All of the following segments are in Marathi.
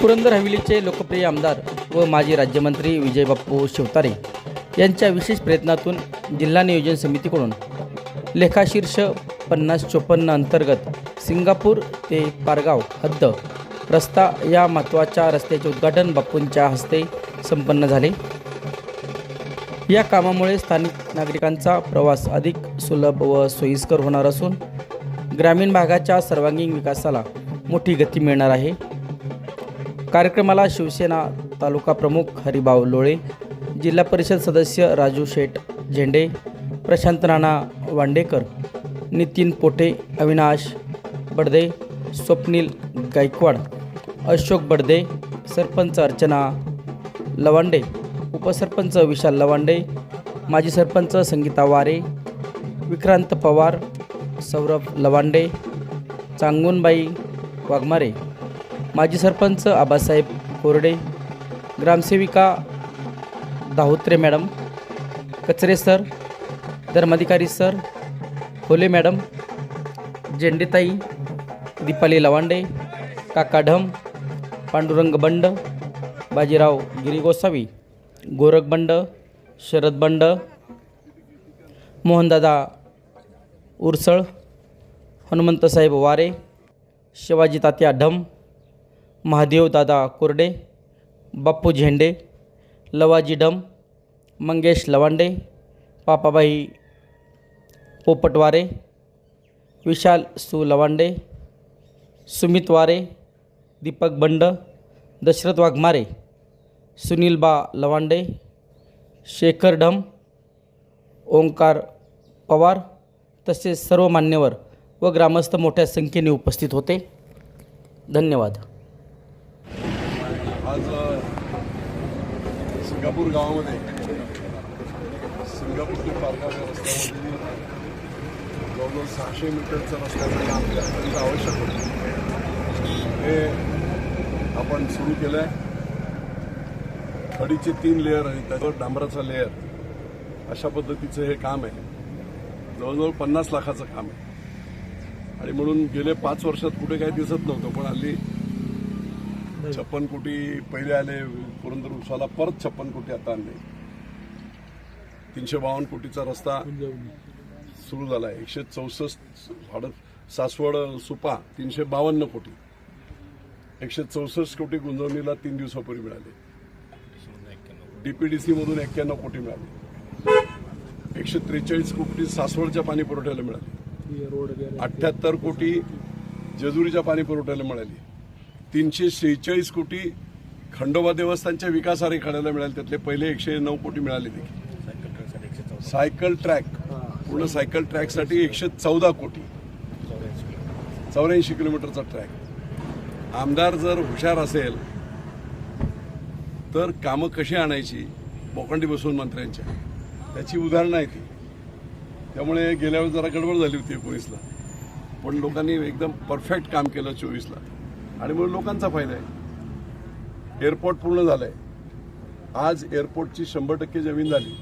पुरंदर हवेलीचे लोकप्रिय आमदार व माजी राज्यमंत्री विजयबाप्पू शिवतारे यांच्या विशेष प्रयत्नातून जिल्हा नियोजन समितीकडून लेखाशीर्ष पन्नास चोपन्न अंतर्गत सिंगापूर ते पारगाव हद्द रस्ता या महत्त्वाच्या रस्त्याचे उद्घाटन बाप्पूंच्या हस्ते संपन्न झाले. या कामामुळे स्थानिक नागरिकांचा प्रवास अधिक सुलभ व सोयीस्कर होणार असून ग्रामीण भागाच्या सर्वांगीण विकासाला मोठी गती मिळणार आहे. कार्यक्रमाला शिवसेना तालुका प्रमुख हरिभाऊ लोळे जिल्हा परिषद सदस्य राजू शेठ झेंडे प्रशांत राणा वांडेकर नितीन पोटे अविनाश बडदे स्वप्नील गायकवाड अशोक बडदे सरपंच अर्चना लवांडे उपसरपंच विशाल लवांडे माजी सरपंच संगीता वारे विक्रांत पवार सौरभ लवांडे चांगूनबाई वाघमारे माजी sarpanch Abasaheb Korde ग्रामसेविका Dahotre madam Kachare sir Dharmadhikari sir Hole madam झेंडेताई Deepali Lavande काका ढम पांडुरंग बंड बाजीराव गिरी गोसावी गोरख बंड शरद बंड मोहनदादा उरसळ हनुमंतसाहेब वारे शिवाजी तात्या ढम महादेवदादा कुर्डे बाप्पू झेंडे लवाजी डम मंगेश लवांडे पापाबाई पोपटवारे विशाल सु लवांडे सुमित वारे दीपक बंड दशरथ वाघमारे सुनील बा लवांडे शेखर ढम ओंकार पवार तसेच सर्व मान्यवर व ग्रामस्थ मोठ्या संख्येने उपस्थित होते. धन्यवाद. आज सिंगापूर गावामध्ये सिंगापूरच्या ते रस्त्यामध्ये जवळजवळ सहाशे मीटरचं रस्त्याचं काम अत्यंत आवश्यक होतं. हे आपण सुरू केलं आहे खडीचे तीन लेअर आहेत त्याच्यावर डांबराचा लेअर अशा पद्धतीचं हे काम आहे. जवळजवळ पन्नास लाखाचं काम आहे. आणि म्हणून गेले पाच वर्षात कुठे काही दिसत नव्हतं पण हल्ली छप्पन कोटी पहिले आले पुरंदर उसाला परत छप्पन कोटी आता आणले. तीनशे बावन्न कोटीचा रस्ता सुरू झाला. एकशे चौसष्ट हड सासवड सुपा तीनशे बावन्न कोटी. एकशे चौसष्ट कोटी गुंजवणीला तीन दिवसापूर्वी मिळाले. डीपीडीसी मधून एक्क्याण्णव कोटी मिळाले. एकशे त्रेचाळीस कोटी सासवडच्या पाणी पुरवठ्याला मिळाले अठ्ठ्याहत्तर कोटी जेजुरीच्या पाणी पुरवठ्याला मिळाली. तीनशे शेहेचाळीस कोटी खंडोबा देवस्थानच्या विकास आराखड्याला मिळाले. त्यातले पहिले एकशे नऊ कोटी मिळाले देखील. Cycle track. पूर्ण सायकल ट्रॅकसाठी एकशे चौदा कोटी. चौऱ्याऐंशी किलोमीटरचा ट्रॅक. आमदार जर हुशार असेल तर कामं कशी आणायची? बोखंडी बसून मंत्र्यांच्या. त्याची उदाहरणं आहे ती त्यामुळे गेल्या वेळेस जरा गडबड झाली होती एकोणीसला. पण लोकांनी एकदम परफेक्ट काम केलं चोवीसला. आणि म्हणून लोकांचा फायदा आहे. एअरपोर्ट पूर्ण झालंय. आज एअरपोर्टची शंभर टक्के जमीन झाली.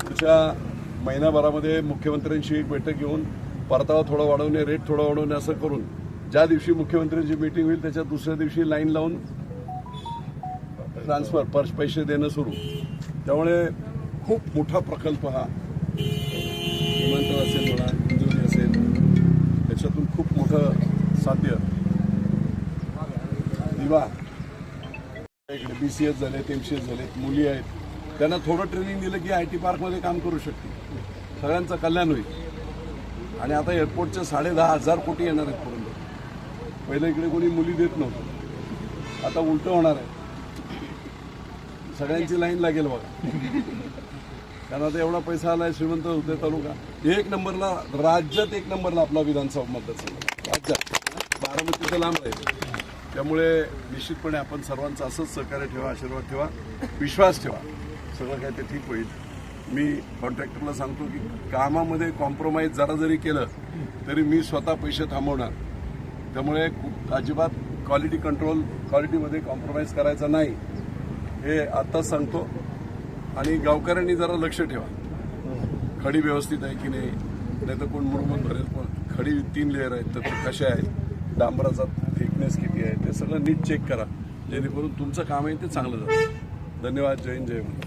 पुढच्या महिनाभरामध्ये मुख्यमंत्र्यांशी एक बैठक घेऊन परतावा थोडा वाढवणे रेट थोडा वाढवणे असं करून ज्या दिवशी मुख्यमंत्र्यांची मीटिंग होईल त्याच्या दुसऱ्या दिवशी लाईन लावून ट्रान्सफर पर पैसे देणं सुरू. त्यामुळे खूप मोठा प्रकल्प हा विवाह इकडे बी सी एस झालेत एम सी एस झालेत मुली आहेत. त्यांना थोडं ट्रेनिंग दिलं की आय टी पार्कमध्ये काम करू शकतील. सगळ्यांचं कल्याण होईल. आणि आता एअरपोर्टचे साडे दहा हजार कोटी येणार आहेत पर्यंत. पहिलं इकडे कोणी मुली देत नव्हतं. आता उलटं होणार आहे. सगळ्यांची लाईन लागेल बघा. कारण आता एवढा पैसा आलाय श्रीमंत होते तालुका. एक नंबरला राज्यात एक नंबरला आपला विधानसभा मतदारसंघ. राज्यात. बारा तिथं लांब राहील. त्यामुळे निश्चितपणे आपण सर्वांचं असंच सहकार्य ठेवा आशीर्वाद ठेवा विश्वास ठेवा. सगळं काय ते ठीक होईल. मी कॉन्ट्रॅक्टरला सांगतो की कामामध्ये कॉम्प्रोमाइज जरा जरी केलं तरी मी स्वतः पैसे थांबवणार. त्यामुळे अजिबात क्वालिटी कंट्रोल क्वालिटीमध्ये कॉम्प्रोमाइज करायचा नाही. हे आत्ताच सांगतो. आणि गावकऱ्यांनी जरा लक्ष ठेवा. खडी व्यवस्थित आहे की नाही? नाही तर कोण मुरमून भरेल पण खडी तीन लेअर आहेत तर ते कशा आहेत? डांबराचा थिकनेस किती आहे ते सगळं नीट चेक करा. जेणेकरून तुमचं काम आहे ते चांगलं जातं धन्यवाद जय हिंद जय महाराष्ट्र.